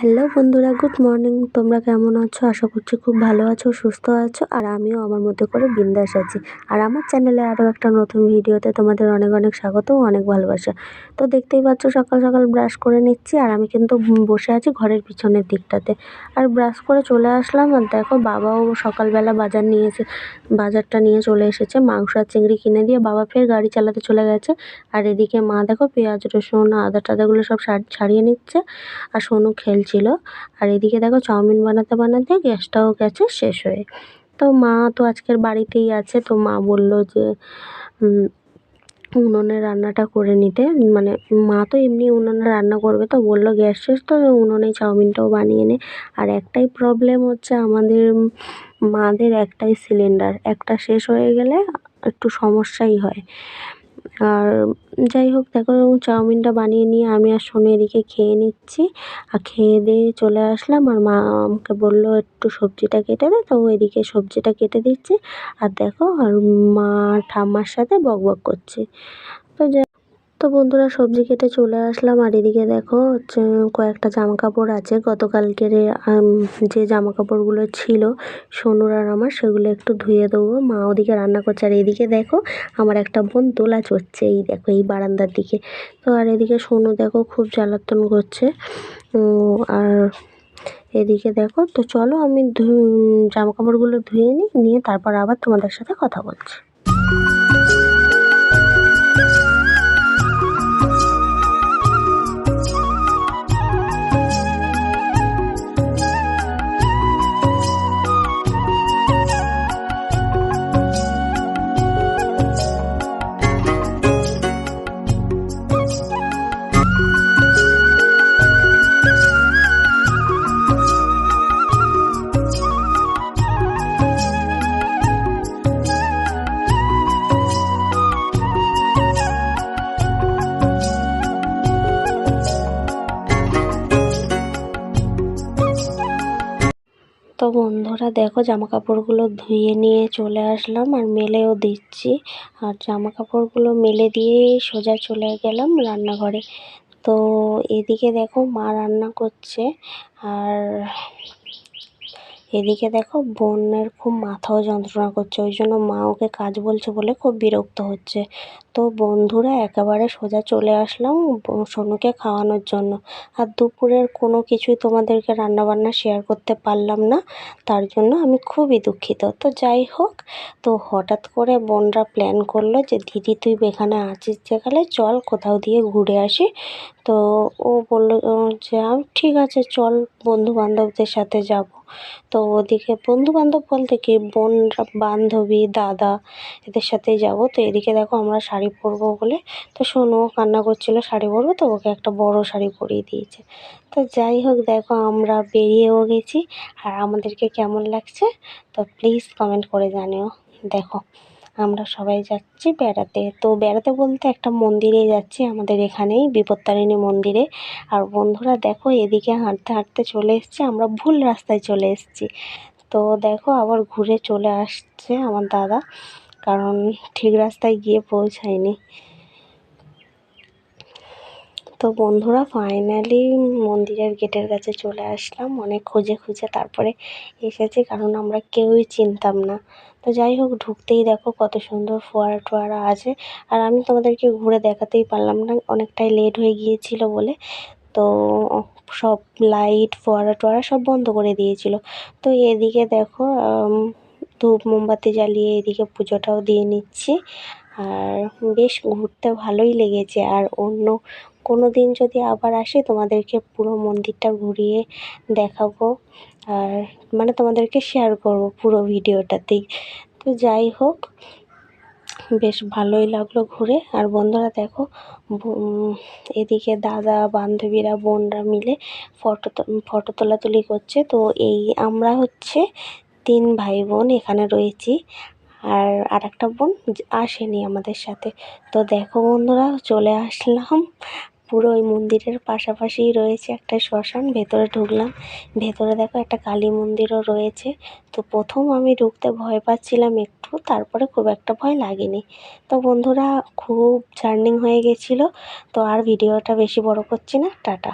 Hello বন্ধুরা, good morning. তোমরা কেমন আছো? আশা করছি খুব ভালো আছো, সুস্থ আছো, আর আমিও আমার মতো করে বিন্দাস আছি। আর আমার চ্যানেলে আরও একটা নতুন ভিডিওতে তোমাদের অনেক অনেক স্বাগত অনেক ভালোবাসা। তো দেখতেই পাচ্ছ, সকাল সকাল ব্রাশ করে নিচ্ছি, আর আমি কিন্তু বসে আছি ঘরের পিছনের দিকটাতে। আর ব্রাশ করে চলে আসলাম, আর দেখো বাবাও সকালবেলা বাজার নিয়েছে, বাজারটা নিয়ে চলে এসেছে। মাংস আর চিংড়ি কিনে দিয়ে বাবা ফের গাড়ি চালাতে চলে গেছে। আর এদিকে মা দেখো পেঁয়াজ, রসুন আদা টাদাগুলো সব ছাড়িয়ে নিচ্ছে। আর সোনু খেল ছিল। আর এদিকে দেখো চাউমিন বানাতে বানাতে গ্যাসটাও গেছে, শেষ হয়ে। তো মা তো আজকের বাড়িতেই আছে, তো মা বলল যে উনুনে রান্নাটা করে নিতে। মানে মা তো এমনি উনুনে রান্না করবে, তো বলল গ্যাস শেষ, তো উনুনে চাউমিনটাও বানিয়ে নে। আর একটাই প্রবলেম হচ্ছে আমাদের, মাদের একটাই সিলিন্ডার একটা শেষ হয়ে গেলে একটু সমস্যাই হয়। আর যাই হোক দেখো চাউমিনটা বানিয়ে নিয়ে আমি আর সোনু এদিকে খেয়ে নিচ্ছি। আর খেয়ে দিয়ে চলে আসলাম আর মা আমাকে বলল, একটু সবজিটা কেটে দে। তো এদিকে সবজিটা কেটে দিচ্ছে। আর দেখো, আর মা ঠাম্মার সাথে বক বক করছে। তো তো বন্ধুরা সবজি কেটে চলে আসলাম। আর এদিকে দেখো হচ্ছে কয়েকটা জামা কাপড় আছে। গতকালকের যে জামা কাপড়গুলো ছিল, সোনুর আর আমার, সেগুলো একটু ধুয়ে দেবো। মা ওদিকে রান্না করছে। আর এদিকে দেখো, আমার একটা বোন দোলা চড়ছে। এই দেখো, এই বারান্দার দিকে। তো আর এদিকে সোনু দেখো, খুব জ্বালাতন করছে। আর এদিকে দেখো, তো চলো আমি জামা কাপড়গুলো ধুয়ে নিই, নিয়ে তারপর আবার তোমাদের সাথে কথা বলছি। তো বন্ধুরা দেখো জামা কাপড়গুলো ধুয়ে নিয়ে চলে আসলাম আর মেলেও দিচ্ছি। আর জামা কাপড়গুলো মেলে দিয়ে সোজা চলে গেলাম রান্নাঘরে। তো এদিকে দেখো মা রান্না করছে আর এদিকে দেখো বোনের খুব মাথাও যন্ত্রণা করছে। ওই জন্য মা ওকে কাজ বলছে বলে খুব বিরক্ত হচ্ছে। তো বন্ধুরা, একেবারে সোজা চলে আসলাম সোনুকে খাওয়ানোর জন্য। আর দুপুরের কোনো কিছুই তোমাদেরকে রান্নাবান্না শেয়ার করতে পারলাম না। তার জন্য আমি খুবই দুঃখিত। তো যাই হোক, তো হঠাৎ করে বোনরা প্ল্যান করল যে, দিদি, তুই এখানে আছিস যেখানে? চল কোথাও দিয়ে ঘুরে আসি। তো ও বলল যে আমি ঠিক আছে, চল বন্ধু বান্ধবদের সাথে যাব। তো ওদিকে বন্ধুবান্ধব বলতে কি, বোনরা, বান্ধবী, দাদা, এদের সাথে যাব। তো এদিকে দেখো আমরা শাড়ি পরবো বলে। তো সোনুও কান্না করছিল, শাড়ি পরবো তো, ওকে একটা বড় শাড়ি পরিয়ে দিয়েছে। তো যাই হোক, দেখো আমরা বেরিয়েও গেছি। আর আমাদেরকে কেমন লাগছে? তো প্লিজ কমেন্ট করে জানিও। দেখো, আমরা সবাই যাচ্ছি বেড়াতে। তো বেড়াতে বলতে একটা মন্দিরে যাচ্ছি, আমাদের এখানেই বিপত্তারিণী মন্দিরে। আর বন্ধুরা, দেখো, এদিকে হাঁটতে হাঁটতে চলে এসছি, আমরা ভুল রাস্তায় চলে এসছি। তো দেখো, আবার ঘুরে চলে আসছে আমার দাদা। কারণ ঠিক রাস্তায় গিয়ে পৌঁছায়নি। তো বন্ধুরা ফাইনালি মন্দিরের গেটের কাছে চলে আসলাম। অনেক খুঁজে খুঁজে তারপরে এসেছি, কারণ আমরা কেউই চিনতাম না। তো যাই হোক, ঢুকতেই দেখো কত সুন্দর ফোয়ারা টোয়ারা আছে। আর আমি তোমাদেরকে ঘুরে দেখাতেই পারলাম না, অনেকটাই লেট হয়ে গিয়েছিল বলে। তো সব লাইট ফোয়ারা টোয়ারা সব বন্ধ করে দিয়েছিল। তো এদিকে দেখো ধূপ মোমবাতি জ্বালিয়ে এদিকে পুজোটাও দিয়ে নিচ্ছি। আর বেশ ঘুরতে ভালোই লেগেছে। আর অন্য কোনো দিন যদি আবার আসি, তোমাদেরকে পুরো মন্দিরটা ঘুরিয়ে দেখাবো। আর মানে তোমাদেরকে শেয়ার করব পুরো ভিডিওটাতেই তো যাই হোক, বেশ ভালোই লাগল ঘুরে। আর বন্ধুরা দেখো এদিকে দাদা, বান্ধবীরা, বোনরা মিলে ফটো ফটো তোলাতুলি করছে। তো এই আমরা হচ্ছে তিন ভাই বোন এখানে রয়েছি। আর আরেকটা বোন আসেনি আমাদের সাথে। তো দেখো বন্ধুরা, চলে আসলাম। পুরো ওই মন্দিরের পাশাপাশিই রয়েছে একটা শ্মশান, ভেতরে ঢুকলাম। ভেতরে দেখো একটা কালী মন্দিরও রয়েছে। তো প্রথম আমি ঢুকতে ভয় পাচ্ছিলাম একটু, তারপরে খুব একটা ভয় লাগেনি। তো বন্ধুরা, খুব জার্নিং হয়ে গেছিল। তো আর ভিডিওটা বেশি বড় করছি না। টাটা।